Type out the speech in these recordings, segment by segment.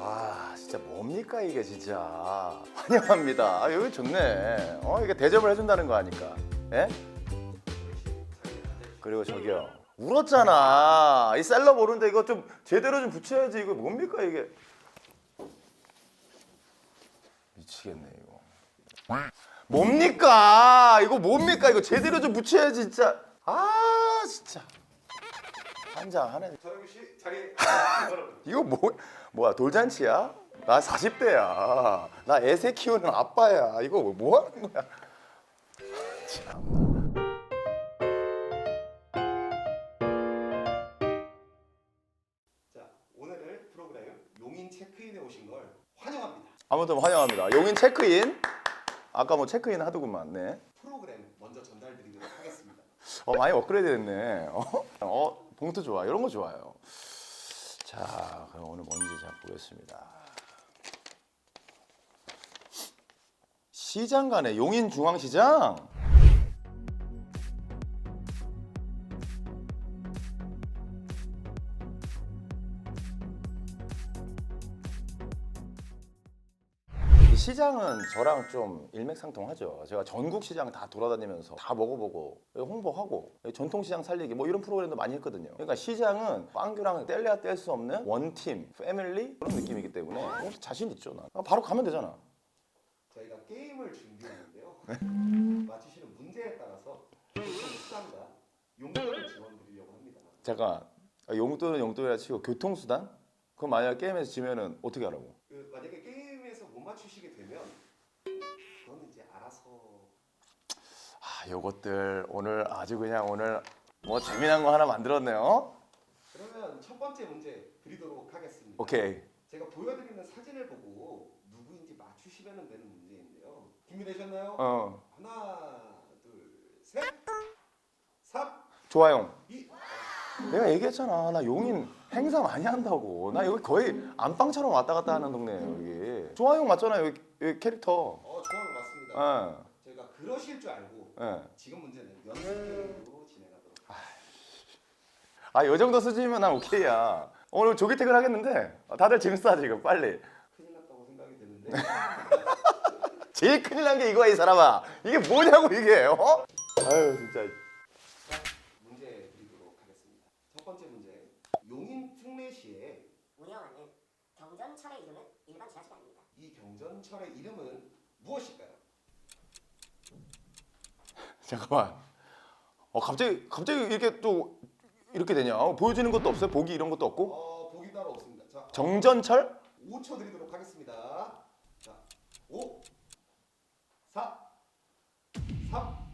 아 진짜 뭡니까 이게 진짜 환영합니다. 아, 여기 좋네. 어 이게 대접을 해준다는 거 아니까. 예? 그리고 저기요 울었잖아. 이 셀럽 오는데 이거 좀 제대로 좀 붙여야지 이거 뭡니까 이게. 미치겠네 이거. 뭡니까 이거 뭡니까 이거 제대로 좀 붙여야지 진짜. 아 진짜. 한장하네. 서영우 씨 자리 이거 뭐 뭐야 돌잔치야? 나 40대야. 나 애새 키우는 아빠야. 이거 뭐 하는 거야? 참나. 자 오늘의 프로그램 용인 체크인에 오신 걸 환영합니다. 아무튼 환영합니다. 용인 체크인. 아까 뭐 체크인 하더구만. 네. 프로그램 먼저 전달드리도록 하겠습니다. 어 많이 업그레이드 됐네. 어? 어 봉투 좋아. 이런 거 좋아요. 자 그럼 오늘 뭔지 잘 보겠습니다. 시장 가네. 용인 중앙시장. 시장은 저랑 좀 일맥상통하죠. 제가 전국 시장 다 돌아다니면서 다 먹어보고 홍보하고 전통시장 살리기 뭐 이런 프로그램도 많이 했거든요. 그러니까 시장은 빵규랑 뗄래야 뗄 수 없는 원팀, 패밀리 그런 느낌이기 때문에 어, 자신 있죠. 나 아, 바로 가면 되잖아. 저희가 게임을 준비했는데요. 맞히시는 문제에 따라서 수단과 용돈을 지원드리려고 합니다. 잠깐 아, 용돈은 용돈이라 치고 교통수단? 그럼 만약 게임에서 지면은 어떻게 하라고? 그 만약에 게임에서 못 맞추시게 되면 그거는 이제 알아서 아 요것들 오늘 아주 그냥 오늘 뭐 재미난 거 하나 만들었네요. 그러면 첫 번째 문제 드리도록 하겠습니다. 오케이. 제가 보여드리는 사진을 보고 누구인지 맞추시면 되는 문제인데요. 준비되셨나요? 어 하나, 둘, 셋, 삼, 좋아요. 이. 내가 얘기했잖아. 나 용인 행사 많이 한다고. 나 여기 거의 안방처럼 왔다 갔다 하는 동네예요 여기. 조아용 맞잖아 여기, 여기 캐릭터. 어, 좋아요, 맞습니다. 예. 저희가 그러실 줄 알고 예. 지금 문제는 연습 게임으로 진행하도록 아, 요 정도 수준이면 난 오케이야. 오늘 조기 퇴근하겠는데 다들 재밌어 지금 빨리. 큰일 났다고 생각이 드는데 제일 큰일 난 게 이거야 이 사람아. 이게 뭐냐고 이게. 어? 아유 진짜. 자, 문제 드리도록 하겠습니다. 첫 번째 문제. 용인 특례시에 운영하는 경전철의 이름은 일반 지하철이 아닙니다. 이 경전철의 이름은 무엇일까요? 잠깐만. 어 갑자기 갑자기 이렇게 또 이렇게 되냐? 어, 보여주는 것도 없어요? 보기 이런 것도 없고? 어, 보기 따로 없습니다. 자, 정전철? 5초 드리도록 하겠습니다. 자, 5, 4, 3,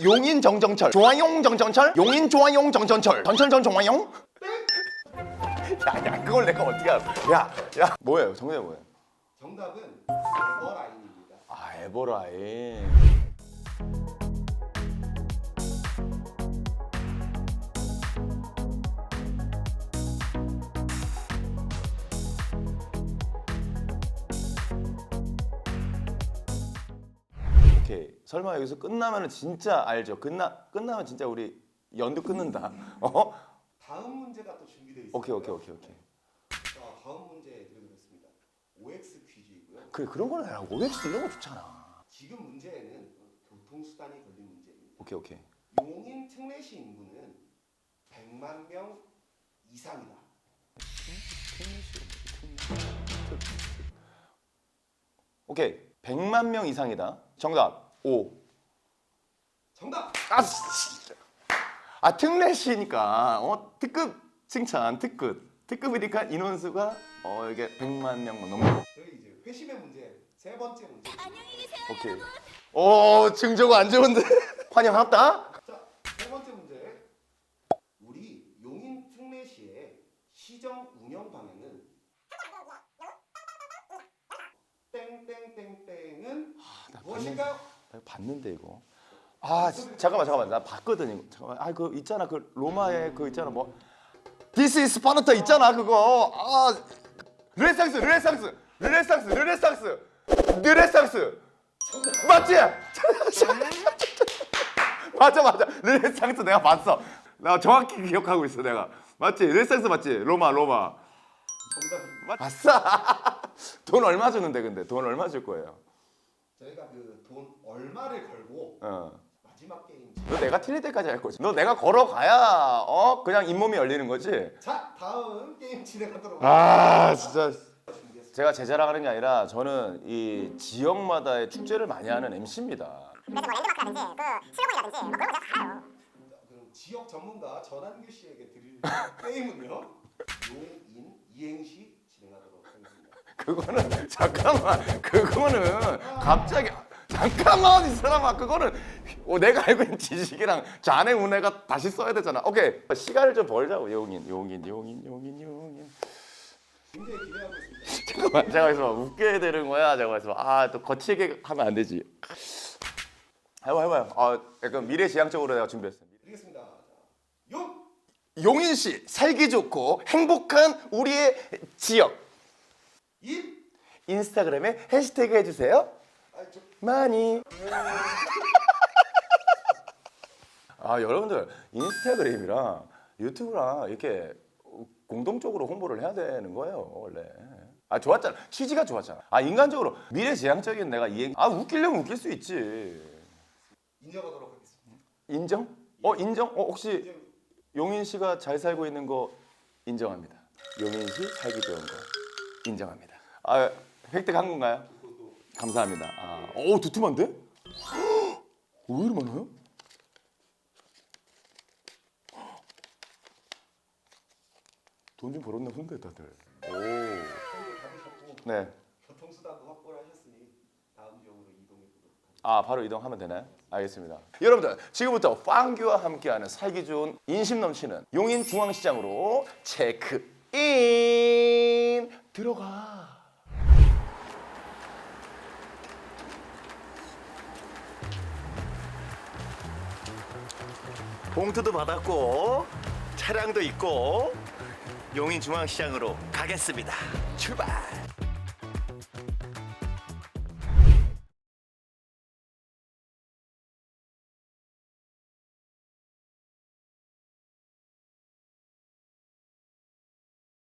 용인 정정철. 조아용 정정철. 용인 조아용 정전철. 전철전 조아용. 야 야 그걸 내가 어떻게 알아? 야 야. 뭐예요? 정답이 뭐예요? 정답은 에버라인입니다. 아 에버라인. 오케이. 설마 여기서 끝나면은 진짜 알죠? 끝나 끝나면 진짜 우리 연도 끊는다. 어? 다음 문제가 또 준비 되어 있습니다. 오케이 오케이 오케이 오케이. 자, 다음 문제 드리겠습니다. OX 퀴즈이고요. 그래 그런 걸 해라. OX 이런 거 좋잖아. 지금 문제에는 교통수단이 걸린 문제입니다. 오케이 오케이. 용인 특례시 인구는 100만 명 이상이다. 오케이. 100만 명 이상이다. 정답 5. 정답! 아, 씨. 아 특례시니까 어 특급 칭찬 특급. 특급이니까 인원수가 어 이게 100만 명 넘는 저희 이제 회심의 문제 세 번째 문제. 오케이. 오 증조가 안 좋은데. 환영합니다. 자, 세 번째 문제. 우리 용인 특례시의 시정 운영 방향은? 땡땡땡땡은? 무엇일까요? 나 이거 봤는데 이거. 아 지- 잠깐만 잠깐만. 나 봤거든 이거. 잠깐만. 아 그 있잖아. 그 로마에 그 있잖아. 뭐 This is Sparta 있잖아 그거. 아 르네상스 르네상스 르네상스 르네상스 르네상스. 맞지? 맞아 맞아. 르네상스 내가 봤어. 나 정확히 기억하고 있어 내가. 맞지? 르네상스 맞지? 로마 로마. 아싸. 돈 얼마 주는데 근데? 돈 얼마 줄 거예요? 저희가 그 돈 얼마를 걸고 어. 마지막 게임. 너 내가 틀릴 때까지 할 거지. 너 내가 걸어가야 어 그냥 잇몸이 열리는 거지. 자 다음 게임 진행하도록 아 진짜. 제가 제 자랑하는 게 아니라 저는 이 지역마다의 축제를 많이 하는 MC입니다. 그래서 뭐 랜드마크라든지 그 슬로건이라든지 뭐 그런 거 제가 다 알아요. 그럼 지역 전문가 전한규 씨에게 드릴 게임은요. 용인 이행시 진행하도록 하겠습니다. 그거는 잠깐만 그거는 갑자기 잠깐만 이 사람아 그거는 어, 내가 알고 있는 지식이랑 자네 문해가 다시 써야 되잖아. 오케이 시간을 좀 벌자고 용인 용인 용인 용인 용인. 굉장히 기대하고 있습니다. 잠깐만 제가 있어 웃겨야 되는 거야 제가 있어 아또 거칠게 하면 안 되지. 해봐 해봐요. 아 약간 미래지향적으로 내가 준비했어. 드리겠습니다. 자, 용 용인 씨 살기 좋고 행복한 우리의 지역 인. 인스타그램에 해시태그 해주세요. 많이. 아 여러분들 인스타그램이랑 유튜브랑 이렇게 공동적으로 홍보를 해야 되는 거예요 원래. 아 좋았잖아 취지가 좋았잖아. 아 인간적으로 미래지향적인 내가 이행. 아 웃기려면 웃길 수 있지. 인정하도록 하겠습니다. 인정? 어 인정? 어 혹시 용인 씨가 잘 살고 있는 거 인정합니다. 용인 씨 살기 좋은 거 인정합니다. 아 획득한 건가요? 감사합니다. 아, 오 두툼한데? 헉, 왜 이리 많아요? 돈 좀 벌었나 본데 다들. 오. 네. 교통수단도 확보를 하셨으니 다음 지역으로 이동해 보도록 하겠습니다. 아 바로 이동하면 되나요? 알겠습니다. 여러분들 지금부터 빵규와 함께하는 살기 좋은 인심 넘치는 용인 중앙시장으로 체크인 들어가. 봉투도 받았고 차량도 있고 용인 중앙시장으로 가겠습니다. 출발.